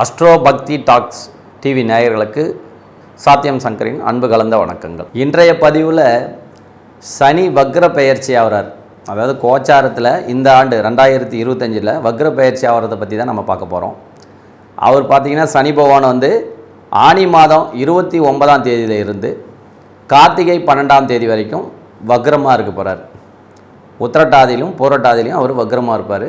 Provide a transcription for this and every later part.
Astro பக்தி tax TV நேயர்களுக்கு சாத்தியம் சங்கரின் அன்பு கலந்த வணக்கங்கள். இன்றைய பதிவில் சனி வக்ர பெயர்ச்சி ஆகிறார் அதாவது கோச்சாரத்தில் இந்த ஆண்டு ரெண்டாயிரத்தி இருபத்தஞ்சில் வக்ர பெயர்ச்சி ஆகிறத பற்றி தான் நம்ம பார்க்க போகிறோம் அவர் பார்த்தீங்கன்னா சனி பகவான் வந்து ஆனி மாதம் இருபத்தி ஒன்பதாம் தேதியில் இருந்து கார்த்திகை பன்னெண்டாம் தேதி வரைக்கும் வக்ரமாக இருக்க போகிறார் உத்திரட்டாதியிலும் பூரட்டாதியிலும் அவர் வக்ரமாக இருப்பார்.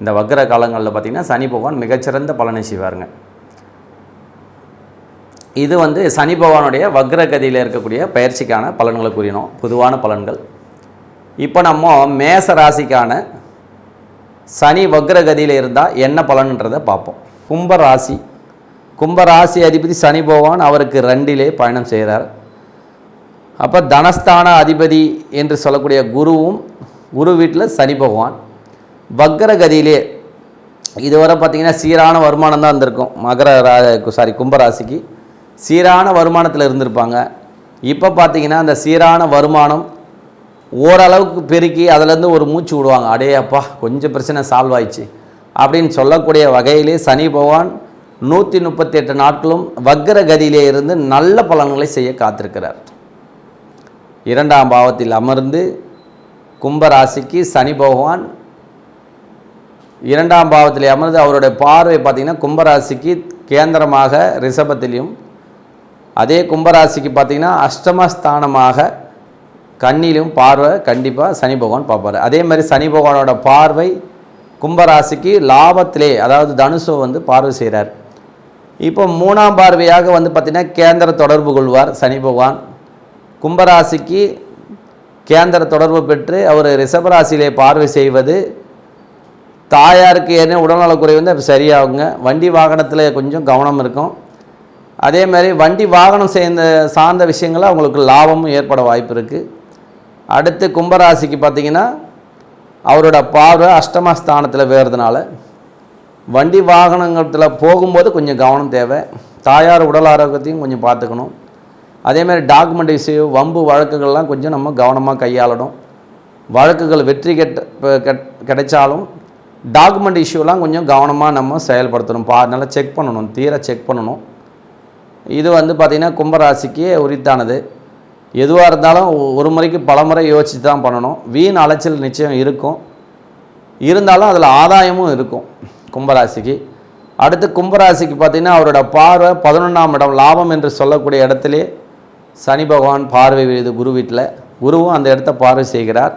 இந்த வக்ர காலங்களில் பார்த்திங்கன்னா சனி பகவான் மிகச்சிறந்த பலனை செய்வாருங்க. இது வந்து சனி பகவானுடைய வக்ரகதியில் இருக்கக்கூடிய பயிற்சிக்கான பலன்களை கூறினோம். பொதுவான பலன்கள். இப்போ நம்ம மேச ராசிக்கான சனி வக்ரகதியில் இருந்தால் என்ன பலன்ன்றதை பார்ப்போம். கும்ப ராசி. கும்ப ராசி அதிபதி சனி பகவான் அவருக்கு ரெண்டிலே பயணம் செய்கிறார் அப்போ தனஸ்தான அதிபதி என்று சொல்லக்கூடிய குருவும் குரு வீட்டில் சனி பகவான். வக்ரகதியிலே இதுவரை பார்த்திங்கன்னா சீரான வருமானம் தான் இருந்திருக்கும். மகர ரா சாரி கும்பராசிக்கு. சீரான வருமானத்தில் இருந்திருப்பாங்க. இப்போ பார்த்தீங்கன்னா அந்த சீரான வருமானம் ஓரளவுக்கு பெருக்கி அதுலேருந்து ஒரு மூச்சு விடுவாங்க. அடே அப்பா கொஞ்சம் பிரச்சனை சால்வ் ஆயிடுச்சு. அப்படின்னு சொல்லக்கூடிய வகையிலே சனி பகவான் நூற்றி முப்பத்தி எட்டு நாட்களும் வக்ர கதியிலே இருந்து நல்ல பலன்களை செய்ய காத்திருக்கிறார். இரண்டாம் பாவத்தில் அமர்ந்து கும்பராசிக்கு சனி பகவான் இரண்டாம் பாவத்தில் அமர்ந்து அவருடைய பார்வை பார்த்திங்கன்னா கும்பராசிக்கு கேந்திரமாக ரிஷபத்திலையும். அதே கும்பராசிக்கு பார்த்திங்கன்னா அஷ்டமஸ்தானமாக கண்ணிலும் பார்வை கண்டிப்பாக சனி பகவான் பார்ப்பார். அதே மாதிரி சனி பகவானோட பார்வை கும்பராசிக்கு லாபத்திலே அதாவது தனுசு வந்து பார்வை செய்கிறார் இப்போ மூணாம் பார்வையாக வந்து பார்த்திங்கன்னா கேந்திர தொடர்பு கொள்வார் சனி பகவான். கும்பராசிக்கு கேந்திர தொடர்பு பெற்று அவர் ரிஷபராசியிலே பார்வை செய்வது தாயாருக்கு ஏற்கனவே உடல்நலக்குறை வந்து அப்போ சரியாகுங்க. வண்டி வாகனத்தில் கொஞ்சம் கவனம் இருக்கும். அதே மாதிரி வண்டி வாகனம் சேர்ந்த சார்ந்த விஷயங்களில் அவங்களுக்கு லாபமும் ஏற்பட வாய்ப்பு இருக்குது அடுத்து கும்பராசிக்கு பார்த்தீங்கன்னா அவரோட பார்வை அஷ்டமஸ்தானத்தில் வேறதுனால வண்டி வாகனத்தில் போகும்போது கொஞ்சம் கவனம் தேவை. தாயார் உடல் ஆரோக்கியத்தையும் கொஞ்சம் பார்த்துக்கணும். அதேமாதிரி டாக்குமெண்ட் இஷ்யூ வம்பு வழக்குகள்லாம் கொஞ்சம் நம்ம கவனமாக கையாளணும். வழக்குகள் வெற்றி கெட்ட கெட்- கிடைச்சாலும் டாக்குமெண்ட் இஷ்யூலாம் கொஞ்சம் கவனமாக நம்ம செயல்படுத்தணும். பா நல்லா செக் பண்ணணும். தீர செக் பண்ணணும். இது வந்து பார்த்திங்கன்னா கும்பராசிக்கு உரித்தானது. எதுவாக இருந்தாலும் ஒரு முறைக்கு பல முறை யோசித்து தான் பண்ணணும். வீண் அலைச்சல் நிச்சயம் இருக்கும். இருந்தாலும் அதில் ஆதாயமும் இருக்கும் கும்பராசிக்கு. அடுத்து கும்பராசிக்கு பார்த்திங்கன்னா அவரோட பார்வை பதினொன்றாம் இடம் லாபம் என்று சொல்லக்கூடிய இடத்திலே சனி பகவான் பார்வை வீடு குரு வீட்டில் குருவும் அந்த இடத்த பார்வை செய்கிறார்.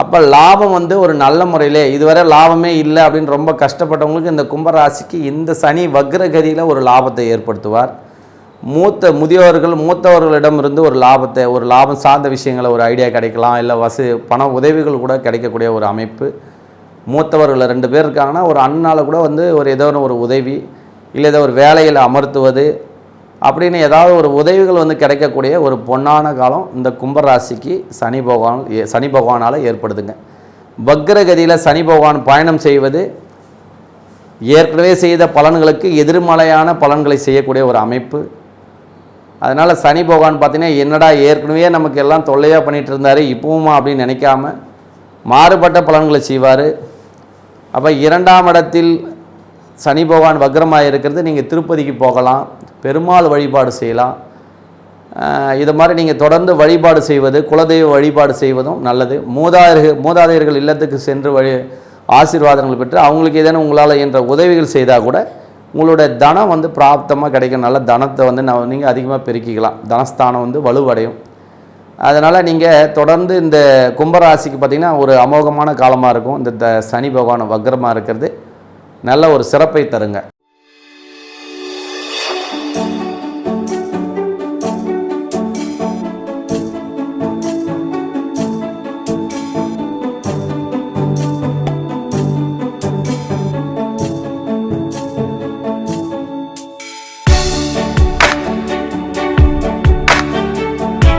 அப்போ லாபம் வந்து ஒரு நல்ல முறையிலே இதுவரை லாபமே இல்லை அப்படின்னு ரொம்ப கஷ்டப்பட்டவங்களுக்கு இந்த கும்பராசிக்கு இந்த சனி வக்ரகதியில் ஒரு லாபத்தை ஏற்படுத்துவார். மூத்த முதியோர்கள் மூத்தவர்களிடம் இருந்து ஒரு லாபத்தை ஒரு லாபம் சார்ந்த விஷயங்களை ஒரு ஐடியா கிடைக்கலாம் இல்லை வசதி பண உதவிகள் கூட கிடைக்கக்கூடிய ஒரு அமைப்பு. மூத்தவர்களில் ரெண்டு பேர் இருக்காங்கன்னா ஒரு அண்ணால் கூட வந்து ஒரு ஏதோ ஒரு உதவி இல்லை ஏதோ ஒரு வேலையில் அமர்த்துவது அப்படின்னு ஏதாவது ஒரு உதவிகள் வந்து கிடைக்கக்கூடிய ஒரு பொன்னான காலம் இந்த கும்பராசிக்கு சனி பகவான் ஏ- சனி பகவானால் ஏற்படுதுங்க. வக்ரகதியில் சனி பகவான் பயணம் செய்வது ஏற்கனவே செய்த பலன்களுக்கு எதிர்மலையான பலன்களை செய்யக்கூடிய ஒரு அமைப்பு. அதனால் சனி பகவான் பார்த்தீங்கன்னா என்னடா ஏற்கனவே நமக்கு எல்லாம் தொல்லையாக பண்ணிட்டு இருந்தார் இப்போவுமா அப்படின்னு நினைக்காம மாறுபட்ட பலன்களை செய்வார். அப்போ இரண்டாம் இடத்தில் சனி பகவான் வக்ரமாக இருக்கிறது நீங்கள் திருப்பதிக்கு போகலாம் பெருமாள் வழிபாடு செய்யலாம். இது மாதிரி நீங்கள் தொடர்ந்து வழிபாடு செய்வது குலதெய்வ வழிபாடு செய்வதும் நல்லது. மூதாதையர்கள் மூதாதையர்கள் இல்லத்துக்கு சென்று வழி ஆசீர்வாதங்கள் பெற்று அவங்களுக்கு ஏதேனும் உங்களால் என்ற உதவிகள் செய்தால் கூட உங்களுடைய தனம் வந்து பிராப்தமாக கிடைக்கும். நல்ல தனத்தை வந்து நான் நீங்கள் அதிகமாக பெருக்கிக்கலாம். தனஸ்தானம் வந்து வலுவடையும். அதனால் நீங்கள் தொடர்ந்து இந்த கும்பராசிக்கு பார்த்திங்கன்னா ஒரு அமோகமான காலமாக இருக்கும். இந்த த- சனி பகவான் வக்ரமாக இருக்கிறது. நல்ல ஒரு சிறப்பை தருங்க.